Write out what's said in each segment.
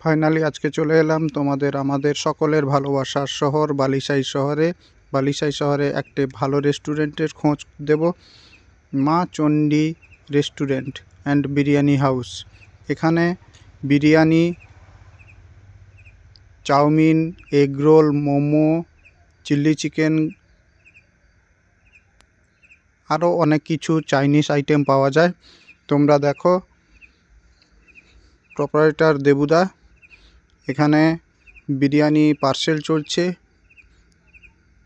Finally আজকে চলে এলাম তোমাদের, আমাদের সকলের ভালোবাসার শহর, বালিশাই শহরে। বালিশাই শহরে একটি ভালো রেস্টুরেন্টের খোঁজ দেব। Ma Chandi restaurant and biryani house. এখানে biryani, chowmein, egg roll, momo, chilli chicken আরও অনেক কিছু চাইনিজ আইটেম পাওয়া যায়। তোমরা দেখো, প্রপারেটার দেবুদা এখানে বিরিয়ানি পার্সেল চলছে।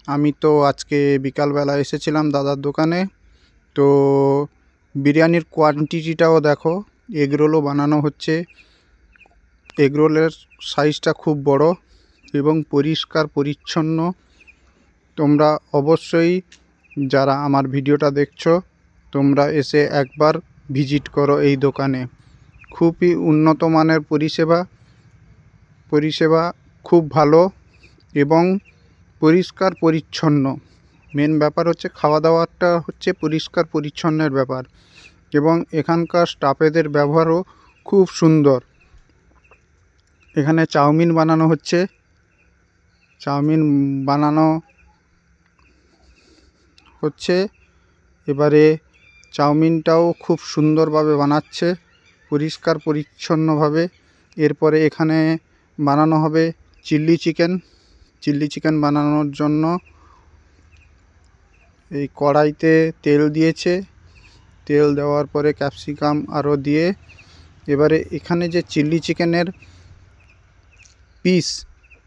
আমি তো আজকে বিকালবেলা এসেছিলাম দাদার দোকানে। তো বিরিয়ানির কোয়ান্টিটিটাও দেখো এগরোলও বানানো হচ্ছে। এগরোলের সাইজটা খুব বড় এবং পরিষ্কার, পরিচ্ছন্ন। তোমরা অবশ্যই যারা আমার ভিডিওটা দেখছ, তোমরা এসে একবার ভিজিট করো এই দোকানে। খুবই উন্নত মানের পরিষেবা। পরিষেবা খুব ভালো এবং পরিষ্কার পরিচ্ছন্ন। মেন ব্যাপার হচ্ছে খাওয়া দাওয়াটা হচ্ছে পরিষ্কার পরিচ্ছন্নের ব্যাপার এবং এখানকার স্টাফেদের ব্যবহারও খুব সুন্দর। এখানে চাউমিন বানানো হচ্ছে। চাউমিন বানানো হচ্ছে। এবারে চাউমিনটাও খুব সুন্দরভাবে বানাচ্ছে, পরিষ্কার পরিচ্ছন্নভাবে। এরপরে এখানে বানানো হবে চিল্লি চিকেন। চিল্লি চিকেন বানানোর জন্য এই কড়াইতে তেল দিয়েছে। তেল দেওয়ার পরে ক্যাপসিকাম আরও দিয়ে এবারে এখানে যে চিল্লি চিকেনের পিস,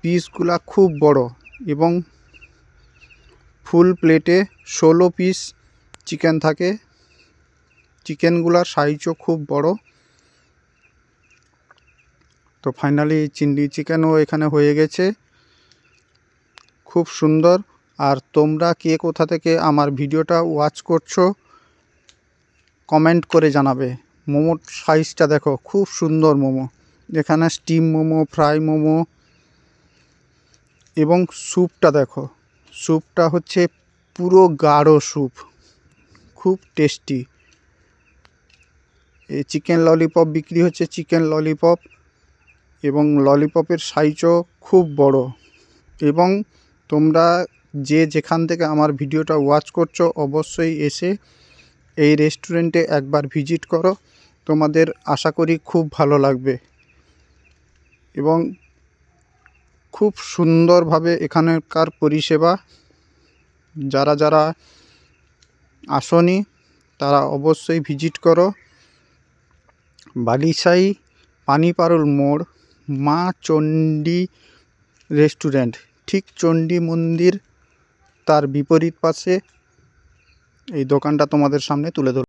পিসগুলা খুব বড় এবং ফুল প্লেটে ষোলো পিস চিকেন থাকে। চিকেনগুলার সাইজও খুব বড়। তো ফাইনালি চিলি চিকেনও এখানে হয়ে গেছে। খুব সুন্দর। আর তোমরা কে কোথা থেকে আমার ভিডিওটা ওয়াচ করছ কমেন্ট করে জানাবে। মোমোর সাইজটা দেখো, খুব সুন্দর মোমো। এখানে স্টিম মোমো ফ্রাই মোমো এবং স্যুপটা দেখো। স্যুপটা হচ্ছে পুরো গাঢ় স্যুপ খুব টেস্টি এই চিকেন ললিপপ বিক্রি হচ্ছে চিকেন ললিপপ এবং ললিপপের সাইজও খুব বড়। এবং তোমরা যে যেখান থেকে আমার ভিডিওটা ওয়াচ করছ, অবশ্যই এসে এই রেস্টুরেন্টে একবার ভিজিট করো। তোমাদের আশা করি খুব ভালো লাগবে। এবং খুব সুন্দরভাবে এখানকার পরিষেবা, যারা যারা আসনি, তারা অবশ্যই ভিজিট করো। বালিশাই পানিপারুল মোড়। মা চণ্ডী রেস্টুরেন্ট। ঠিক চণ্ডী মন্দির তার বিপরীত পাশে এই দোকানটা তোমাদের সামনে তুলে ধর